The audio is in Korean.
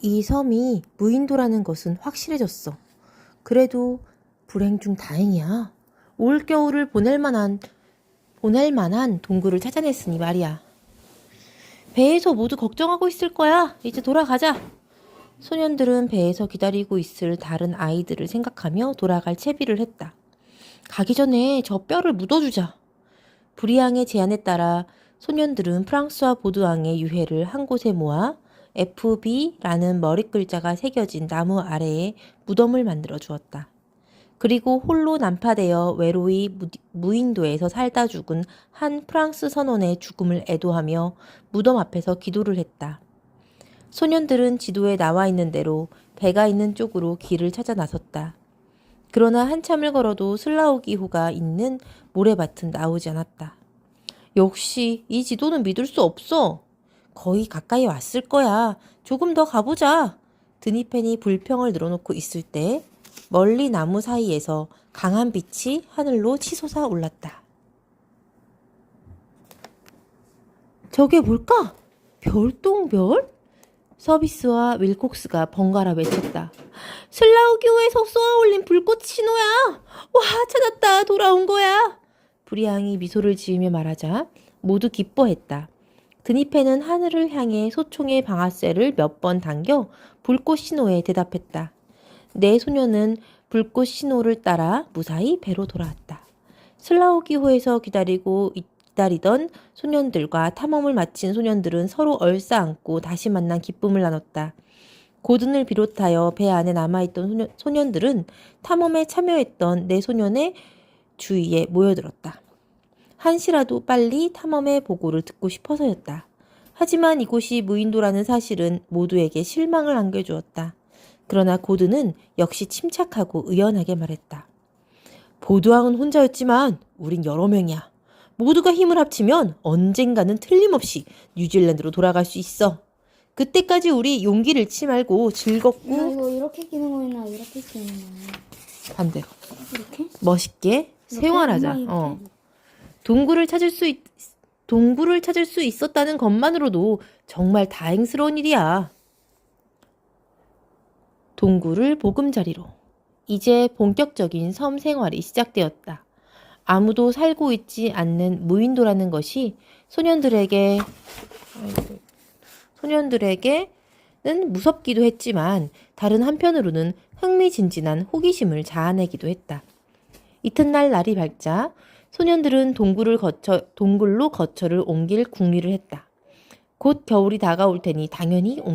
이 섬이 무인도라는 것은 확실해졌어. 그래도 불행 중 다행이야. 올 겨울을 보낼 만한 보낼 만한 동굴을 찾아냈으니 말이야. 배에서 모두 걱정하고 있을 거야. 이제 돌아가자. 소년들은 배에서 기다리고 있을 다른 아이들을 생각하며 돌아갈 채비를 했다. 가기 전에 저 뼈를 묻어주자. 브리앙의 제안에 따라 소년들은 프랑스와 보드왕의 유해를 한 곳에 모아 FB라는 머리 글자가 새겨진 나무 아래에 무덤을 만들어 주었다. 그리고 홀로 난파되어 외로이 무- 무인도에서 살다 죽은 한 프랑스 선원의 죽음을 애도하며 무덤 앞에서 기도를 했다. 소년들은 지도에 나와 있는 대로 배가 있는 쪽으로 길을 찾아 나섰다. 그러나 한참을 걸어도 슬라우기호가 있는 모래밭은 나오지 않았다. 역시 이 지도는 믿을 수 없어. 거의 가까이 왔을 거야. 조금 더 가보자. 드니펜이 불평을 늘어놓고 있을 때 멀리 나무 사이에서 강한 빛이 하늘로 치솟아 올랐다. 저게 뭘까? 별똥별? 서비스와 윌콕스가 번갈아 외쳤다. 슬라우기호에서 쏘아올린 불꽃 신호야! 와, 찾았다! 돌아온 거야! 브리앙이 미소를 지으며 말하자 모두 기뻐했다. 드니페는 하늘을 향해 소총의 방아쇠를 몇 번 당겨 불꽃 신호에 대답했다. 네 소녀는 불꽃 신호를 따라 무사히 배로 돌아왔다. 슬라우기호에서 기다리고 기다리던 소년들과 탐험을 마친 소년들은 서로 얼싸안고 다시 만난 기쁨을 나눴다. 고든을 비롯하여 배 안에 남아있던 소년, 소년들은 탐험에 참여했던 네 소년의 주위에 모여들었다. 한시라도 빨리 탐험의 보고를 듣고 싶어서였다. 하지만 이곳이 무인도라는 사실은 모두에게 실망을 안겨주었다. 그러나 고든은 역시 침착하고 의연하게 말했다. 보드왕은 혼자였지만 우린 여러 명이야. 모두가 힘을 합치면 언젠가는 틀림없이 뉴질랜드로 돌아갈 수 있어. 그때까지 우리 용기를 잃지 말고 나 즐겁고 이거 이렇게 끼는 거나 이렇게 끼는 거야. 반대로 이렇게? 멋있게 생활하자. 엉망이 어. 이렇게. 동굴을 찾을 수 있, 동굴을 찾을 수 있었다는 것만으로도 정말 다행스러운 일이야. 동굴을 보금자리로. 이제 본격적인 섬 생활이 시작되었다. 아무도 살고 있지 않는 무인도라는 것이 소년들에게 소년들에게는 무섭기도 했지만 다른 한편으로는 흥미진진한 호기심을 자아내기도 했다. 이튿날 날이 밝자 소년들은 동굴을 거쳐 동굴로 거처를 옮길 궁리를 했다. 곧 겨울이 다가올 테니 당연히 옮